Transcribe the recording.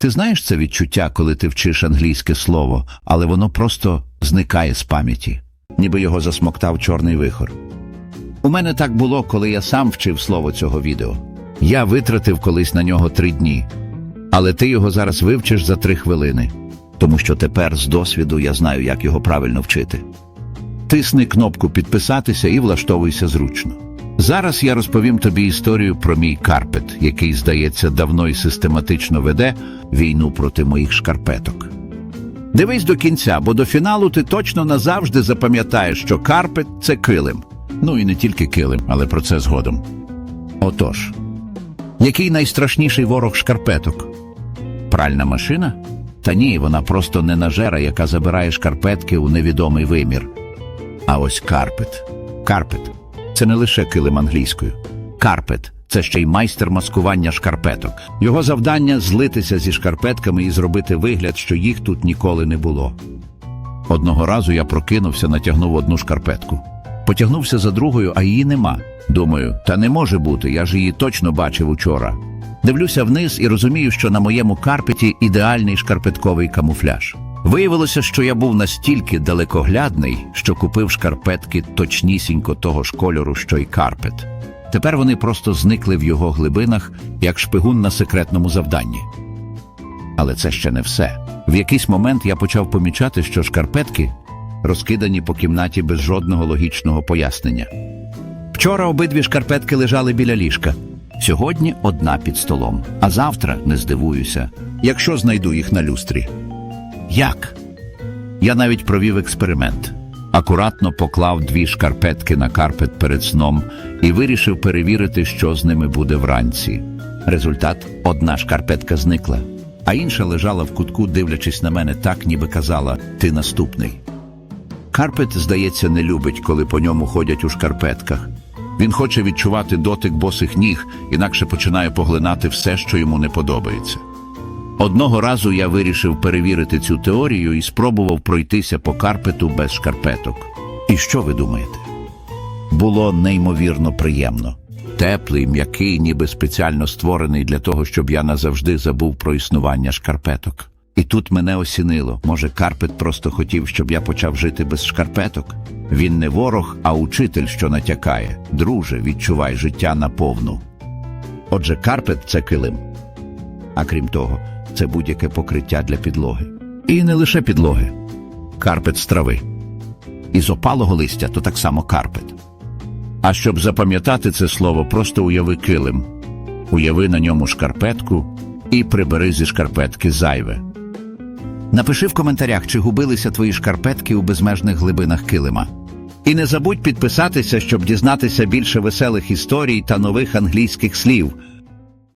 Ти знаєш це відчуття, коли ти вчиш англійське слово, але воно просто зникає з пам'яті, ніби його засмоктав чорний вихор. У мене так було, коли я сам вчив слово цього відео. Я витратив колись на нього три дні, але ти його зараз вивчиш за три хвилини, тому що тепер з досвіду я знаю, як його правильно вчити. Тисни кнопку підписатися і влаштовуйся зручно. Зараз я розповім тобі історію про мій карпет, який, здається, давно і систематично веде війну проти моїх шкарпеток. Дивись до кінця, бо до фіналу ти точно назавжди запам'ятаєш, що карпет це килим. Ну і не тільки килим, але про це згодом. Отож, який найстрашніший ворог шкарпеток? Пральна машина? Та ні, вона просто ненажера, яка забирає шкарпетки у невідомий вимір. А ось карпет. Карпет це не лише килим англійською. Карпет це ще й майстер маскування шкарпеток. Його завдання злитися зі шкарпетками і зробити вигляд, що їх тут ніколи не було. Одного разу я прокинувся, натягнув одну шкарпетку. Потягнувся за другою, а її нема. Думаю, та не може бути, я ж її точно бачив учора. Дивлюся вниз і розумію, що на моєму карпеті ідеальний шкарпетковий камуфляж. Виявилося, що я був настільки далекоглядний, що купив шкарпетки точнісінько того ж кольору, що й карпет. Тепер вони просто зникли в його глибинах, як шпигун на секретному завданні. Але це ще не все. В якийсь момент я почав помічати, що шкарпетки розкидані по кімнаті без жодного логічного пояснення. Вчора обидві шкарпетки лежали біля ліжка. Сьогодні одна під столом, а завтра не здивуюся, якщо знайду їх на люстрі. Як? Я навіть провів експеримент. Акуратно поклав дві шкарпетки на карпет перед сном і вирішив перевірити, що з ними буде вранці. Результат одна шкарпетка зникла, а інша лежала в кутку, дивлячись на мене так, ніби казала Ти наступний. Карпет, здається, не любить, коли по ньому ходять у шкарпетках. Він хоче відчувати дотик босих ніг, інакше починає поглинати все, що йому не подобається. Одного разу я вирішив перевірити цю теорію і спробував пройтися по карпету без шкарпеток. І що ви думаєте? Було неймовірно приємно. Теплий, м'який, ніби спеціально створений для того, щоб я назавжди забув про існування шкарпеток. І тут мене осінило. Може, Карпет просто хотів, щоб я почав жити без шкарпеток? Він не ворог, а учитель, що натякає. Друже, відчувай життя наповну. Отже, Карпет це килим. А крім того, це будь-яке покриття для підлоги. І не лише підлоги. Карпет з трави. Із опалого листя то так само карпет. А щоб запам'ятати це слово, просто уяви килим. Уяви на ньому шкарпетку і прибери зі шкарпетки зайве. Напиши в коментарях, чи губилися твої шкарпетки у безмежних глибинах килима. І не забудь підписатися, щоб дізнатися більше веселих історій та нових англійських слів.